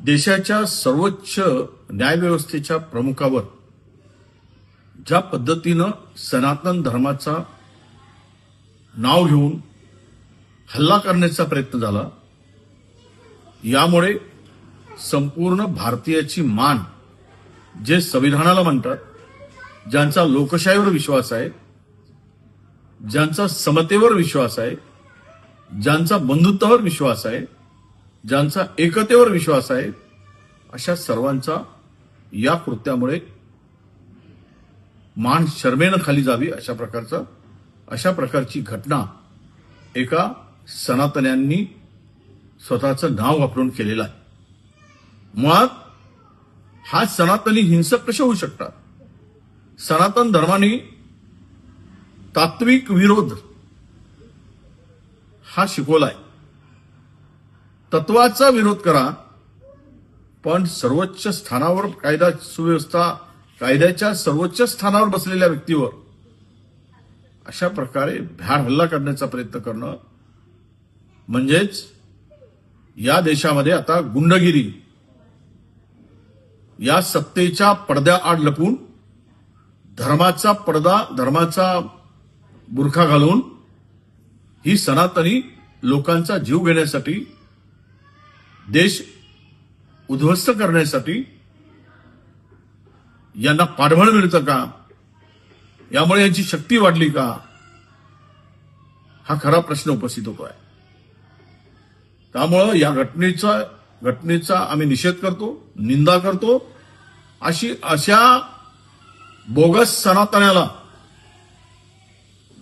देशाच्या सर्वोच्च न्यायव्यवस्थेच्या प्रमुखावर ज्या पद्धतीनं सनातन धर्माचा नाव घेऊन हल्ला करण्याचा प्रयत्न झाला यामुळे संपूर्ण भारतीयाची मान जे संविधानाला म्हणतात ज्यांचा लोकशाहीवर विश्वास आहे ज्यांचा समतेवर विश्वास आहे ज्यांचा बंधुत्वावर विश्वास आहे ज्यांचा एकतेवर विश्वास आहे अशा सर्वांचा या कृत्यामुळे मान शर्मेनं खाली जावी अशा प्रकारचा अशा प्रकारची घटना एका सनातन्यांनी स्वतःचं नाव वापरून केलेलं आहे. मुळात हा सनातनी हिंसक कसे होऊ शकतात? सनातन धर्माने तात्विक विरोध हा शिकवलाय. तत्वाचा विरोध करा. पण सर्वोच्च स्थानावर कायदा सुव्यवस्था कायद्याच्या सर्वोच्च स्थानावर बसलेल्या व्यक्तीवर अशा प्रकारे भ्याड हल्ला करण्याचा प्रयत्न करणं. म्हणजेच या देशामध्ये आता गुंडगिरी या सत्तेच्या पडद्याआड लपून धर्माचा पडदा धर्माचा बुरखा घालून ही सनातनी लोकांचा जीव घेण्यासाठी देश उद्ध्वस्त करण्यासाठी यांना पाठबळ मिळतं का? यामुळे यांची शक्ती वाढली का? हा खरा प्रश्न उपस्थित होतो आहे त्यामुळं या घटनेचा घटनेचा आम्ही निषेध करतो निंदा करतो. अशी अशा बोगस सनातनाला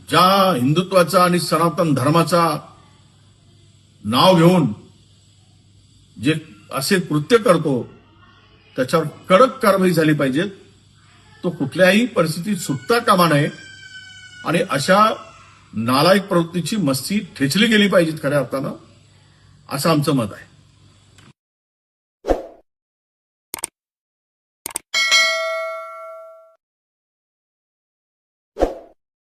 ज्या हिंदुत्वाचा आणि सनातन धर्माचा नाव घेऊन जे असे कृत्य करतो त्याच्यावर कडक कारवाई झाली पाहिजे. तो कुठल्याही परिस्थितीत सुटता कामा नये. आणि अशा नालायक प्रवृत्तीची मस्ती ठेचली गेली पाहिजे खऱ्या अर्थानं असं आमचं मत आहे.